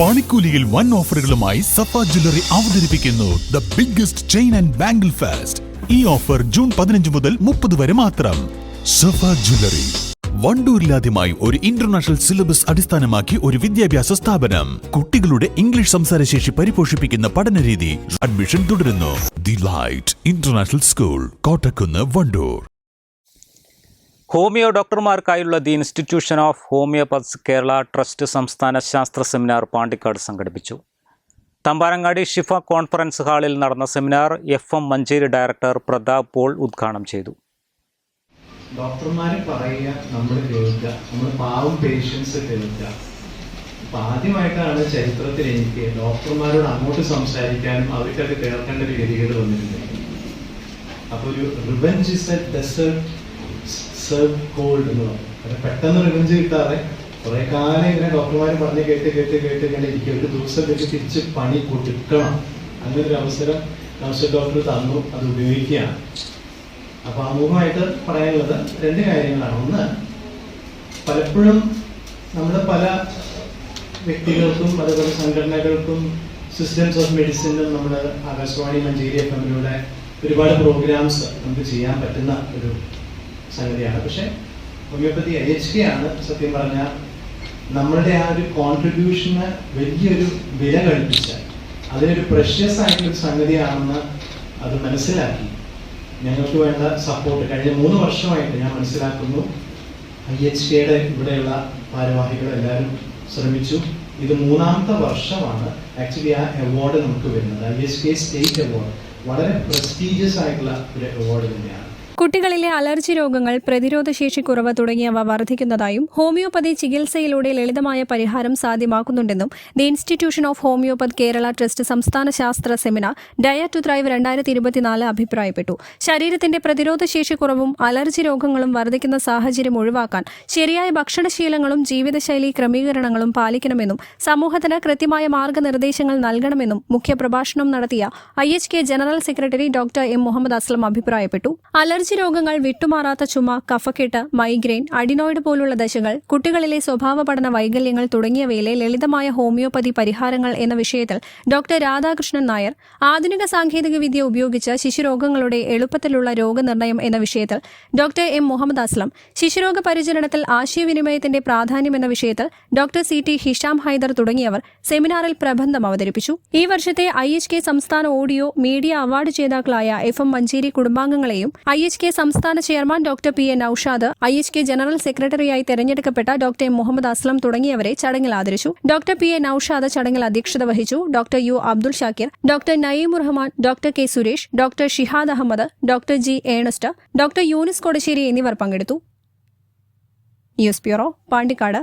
പണിക്കൂലിയിൽ വൺ ഓഫറുകളുമായി സഫ ജ്വല്ലറി അവതരിപ്പിക്കുന്നു the biggest chain and bangle fest ഈ ഓഫർ ജൂൺ പതിനഞ്ച് മുതൽ മുപ്പത് വരെ മാത്രം. സഫ ജ്വല്ലറി. വണ്ടൂരിലാദ്യമായി ഒരു ഇന്റർനാഷണൽ സിലബസ് അടിസ്ഥാനമാക്കി ഒരു വിദ്യാഭ്യാസ സ്ഥാപനം. കുട്ടികളുടെ ഇംഗ്ലീഷ് സംസാരശേഷി പരിപോഷിപ്പിക്കുന്ന പഠനരീതി. അഡ്മിഷൻ തുടരുന്നു. The light international school Kottakkunnu Wandoor. Homeo ഡോക്ടർമാർക്കായുള്ള the institution of homoeopaths Kerala trust സംസ്ഥാന ശാസ്ത്ര സെമിനാർ പാണ്ടിക്കാട് സംഘടിപ്പിച്ചു. തമ്പാരങ്ങാടി ഷിഫ കോൺഫറൻസ് ഹാളിൽ നടന്ന seminar F M Manjeri director Pratap Paul ഉദ്ഘാടനം ചെയ്തു. ഡോക്ടർമാർ പറയുക നമ്മൾ കേൾക്കുക നമ്മൾ പാവം പേഷ്യൻസ് കേൾക്കുക. അപ്പൊ ആദ്യമായിട്ടാണ് ചരിത്രത്തിൽ എനിക്ക് ഡോക്ടർമാരോട് അങ്ങോട്ട് സംസാരിക്കാനും അവർക്കത് കേൾക്കേണ്ട ഒരു ഗതികേട് വന്നിട്ടുണ്ട് അപ്പൊ ഒരു revenge is a dessert serve cold എന്ന് പറയും പെട്ടെന്ന് റിവഞ്ച് കിട്ടാതെ കുറെ കാലം ഇങ്ങനെ ഡോക്ടർമാർ പറഞ്ഞ് കേട്ട് കേട്ട് കേട്ട് ഇങ്ങനെ ഇരിക്കും. ഒരു ദിവസം വെച്ച് തിരിച്ച് പണി കൊടുക്കണം. അങ്ങനെ ഒരു അവസരം നഴ്സ് ഡോക്ടർ തന്നു. അത് ഉപയോഗിക്കുകയാണ്. അപ്പൊ അമൂഹമായിട്ട് പറയാനുള്ളത് രണ്ട് കാര്യങ്ങളാണ്. ഒന്ന് പലപ്പോഴും നമ്മുടെ പല വ്യക്തികൾക്കും അതുപോലെ സംഘടനകൾക്കും സിസ്റ്റംസ് ഓഫ് മെഡിസിനും നമ്മുടെ ആകാശവാണി മഞ്ചേരി എഫ് എമ്മിലൂടെ ഒരുപാട് പ്രോഗ്രാംസ് നമുക്ക് ചെയ്യാൻ പറ്റുന്ന ഒരു സംഗതിയാണ്. പക്ഷെ ഹോമിയോപ്പതി എച്ച് കെ ആണ് സത്യം പറഞ്ഞാൽ നമ്മളുടെ ആ ഒരു കോൺട്രിബ്യൂഷന് വലിയൊരു വില കൽപ്പിച്ച അതിനൊരു പ്രഷ്യസ് ആയിട്ടൊരു സംഗതിയാണെന്ന് അത് മനസ്സിലാക്കി. ഞങ്ങൾക്ക് വേണ്ട സപ്പോർട്ട് കഴിഞ്ഞ മൂന്ന് വർഷമായിട്ട് ഞാൻ മനസ്സിലാക്കുന്നു. ഐ എച്ച് കെയുടെ ഇവിടെയുള്ള ഭാരവാഹികൾ എല്ലാവരും ശ്രമിച്ചു. ഇത് മൂന്നാമത്തെ വർഷമാണ് ആക്ച്വലി ആ അവാർഡ് നമുക്ക് വരുന്നത്. I H K state award വളരെ പ്രസ്റ്റീജിയസ് ആയിട്ടുള്ള ഒരു അവാർഡ് തന്നെയാണ്. കുട്ടികളിലെ അലർജി രോഗങ്ങൾ പ്രതിരോധശേഷി കുറവ് തുടങ്ങിയവ വർദ്ധിക്കുന്നതായും ഹോമിയോപ്പതി ചികിത്സയിലൂടെ ലളിതമായ പരിഹാരം സാധ്യമാക്കുന്നുണ്ടെന്നും the institution of homoeopath Kerala trust സംസ്ഥാന ശാസ്ത്ര സെമിനാർ ഡയ ടു ത്രൈവ് രണ്ടായിരത്തി ഇരുപത്തിനാല് അഭിപ്രായപ്പെട്ടു. ശരീരത്തിന്റെ പ്രതിരോധശേഷി കുറവും അലർജി രോഗങ്ങളും വർദ്ധിക്കുന്ന സാഹചര്യം ഒഴിവാക്കാൻ ശരിയായ ഭക്ഷണശീലങ്ങളും ജീവിതശൈലി ക്രമീകരണങ്ങളും പാലിക്കണമെന്നും സമൂഹത്തിന് കൃത്യമായ മാർഗനിർദ്ദേശങ്ങൾ നൽകണമെന്നും മുഖ്യപ്രഭാഷണം നടത്തിയ I H K general secretary doctor M Muhammad Aslam അഭിപ്രായപ്പെട്ടു. അലർജി രോഗങ്ങൾ വിട്ടുമാറാത്ത ചുമ കഫക്കെട്ട് മൈഗ്രെയിൻ അഡിനോയിഡ് പോലുള്ള ദശകൾ കുട്ടികളിലെ സ്വഭാവ പഠന വൈകല്യങ്ങൾ തുടങ്ങിയവയിലെ ലളിതമായ ഹോമിയോപ്പതി പരിഹാരങ്ങൾ എന്ന വിഷയത്തിൽ ഡോക്ടർ രാധാകൃഷ്ണൻ നായർ ആധുനിക സാങ്കേതിക വിദ്യ ഉപയോഗിച്ച് ശിശുരോഗങ്ങളുടെ എളുപ്പത്തിലുള്ള രോഗനിർണയം എന്ന വിഷയത്തിൽ ഡോക്ടർ എം മുഹമ്മദ് അസ്ലം ശിശുരോഗ പരിചരണത്തിൽ ആശയവിനിമയത്തിന്റെ പ്രാധാന്യം എന്ന വിഷയത്തിൽ doctor C T Hisham Haider തുടങ്ങിയവർ സെമിനാറിൽ പ്രബന്ധം അവതരിപ്പിച്ചു. ഈ വർഷത്തെ ഐ എച്ച് കെ സംസ്ഥാന ഓഡിയോ മീഡിയ അവാർഡ് ജേതാക്കളായ എഫ് എം മഞ്ചേരി കുടുംബാംഗങ്ങളെയും ഐ എച്ച് കെ സംസ്ഥാന chairman doctor P A Naushad I H K general സെക്രട്ടറിയായി തെരഞ്ഞെടുക്കപ്പെട്ട ഡോക്ടർ എം മുഹമ്മദ് അസ്ലം തുടങ്ങിയവരെ ചടങ്ങിൽ ആദരിച്ചു. ഡോക്ടർ പി എ നൌഷാദ് ചടങ്ങിൽ അധ്യക്ഷത വഹിച്ചു. Doctor U Abdul Shakir doctor Naeem Rahman doctor K Suresh doctor Shihad Ahmed doctor G Ernest doctor Younis Kodassery എന്നിവർ പങ്കെടുത്തു. News bureau Pandikkad.